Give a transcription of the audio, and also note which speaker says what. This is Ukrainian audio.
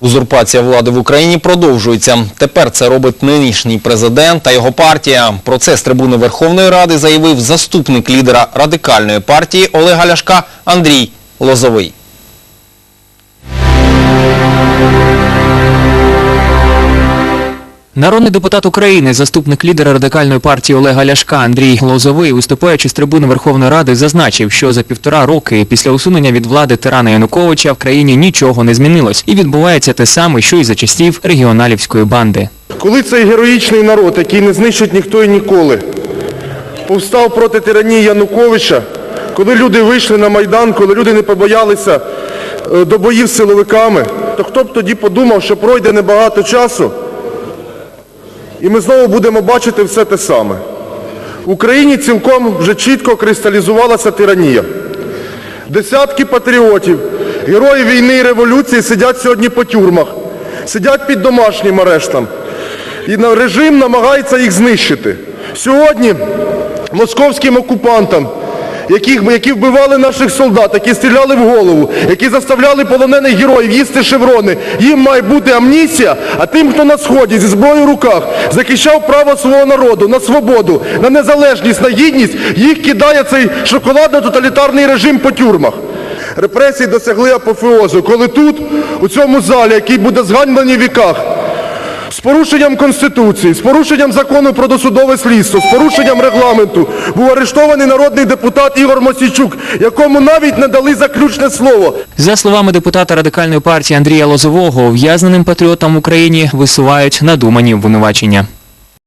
Speaker 1: Узурпація влади в Україні продовжується. Тепер це робить нинішній президент та його партія. Про це з трибуни Верховної Ради заявив заступник лідера радикальної партії Олега Ляшка Андрій Лозовий.
Speaker 2: Народний депутат України, заступник лідера радикальної партії Олега Ляшка Андрій Лозовий, виступаючи з трибуни Верховної Ради, зазначив, що за півтора роки після усунення від влади тирана Януковича в країні нічого не змінилось і відбувається те саме, що й за часів регіоналівської банди.
Speaker 3: Коли цей героїчний народ, який не знищить ніхто і ніколи, повстав проти тиранії Януковича, коли люди вийшли на Майдан, коли люди не побоялися е, до боїв з силовиками, то хто б тоді подумав, що пройде небагато часу, і ми знову будемо бачити все те саме. В Україні цілком вже чітко кристалізувалася тиранія. Десятки патріотів, героїв війни і революції сидять сьогодні по тюрмах, сидять під домашнім арештом. І режим намагається їх знищити. Сьогодні московським окупантам, яких, які вбивали наших солдат, які стріляли в голову, які заставляли полонених героїв їсти шеврони, їм має бути амністія, а тим, хто на сході зі зброєю в руках захищав право свого народу на свободу, на незалежність, на гідність, їх кидає цей шоколадно-тоталітарний режим по тюрмах. Репресії досягли апофеозу, коли тут, у цьому залі, який буде зганьблений в віках, з порушенням Конституції, з порушенням закону про досудове слідство, з порушенням регламенту був арештований народний депутат Ігор Мосійчук, якому навіть не дали заключне слово.
Speaker 2: За словами депутата радикальної партії Андрія Лозового, ув'язненим патріотам в Україні висувають надумані обвинувачення.